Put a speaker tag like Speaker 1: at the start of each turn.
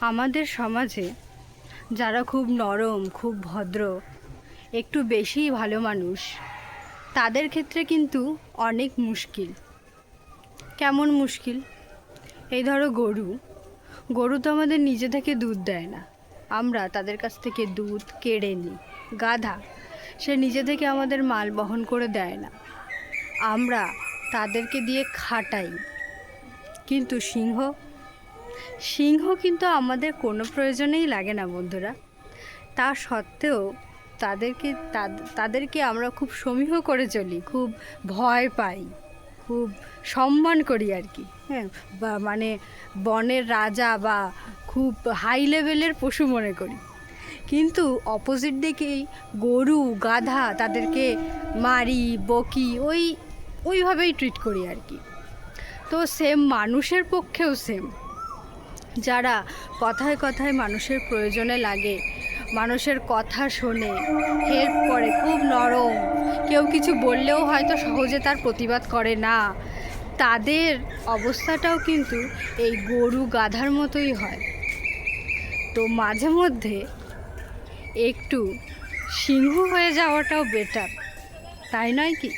Speaker 1: আমাদের সমাজে যারা খুব নরম, খুব ভদ্র, একটু বেশিই ভালো মানুষ, তাদের ক্ষেত্রে কিন্তু অনেক মুশকিল। কেমন মুশকিল? এই ধরো গরু। গরু তো আমাদের নিজে থেকে দুধ দেয় না। আমরা তাদের কাছ থেকে দুধ কেড়ে নিই। গাধা, সে নিজে থেকে আমাদের মাল বহন করে দেয় না। আমরা তাদেরকে দিয়ে খাটাই। কিন্তু সিংহ সিংহ কিন্তু আমাদের কোনো প্রয়োজনেই লাগে না, বন্ধুরা। তা সত্ত্বেও তাদেরকে তাদেরকে আমরা খুব সমীহ করে চলি, খুব ভয় পাই, খুব সম্মান করি আর কি হ্যাঁ? মানে বনের রাজা বা খুব হাই লেভেলের পশু মনে করি। কিন্তু অপোজিট দিকেই গরু, গাধা তাদেরকে মারি, বকি, ওই, ওইভাবেই ট্রিট করি আর কি। তো সেম মানুষের পক্ষেও সেম যারা কথায় কথায় মানুষের প্রয়োজনে লাগে, মানুষের কথা শোনে হেল্প করে খুব নরম। কেউ কিছু বললেও হয়তো সহজে তার প্রতিবাদ করে না। তাদের অবস্থাটাও কিন্তু এই গরু গাধার মতোই হয়। তো মাঝে মধ্যে একটু সিংহ হয়ে যাওয়াটাও বেটার তাই নয় কি?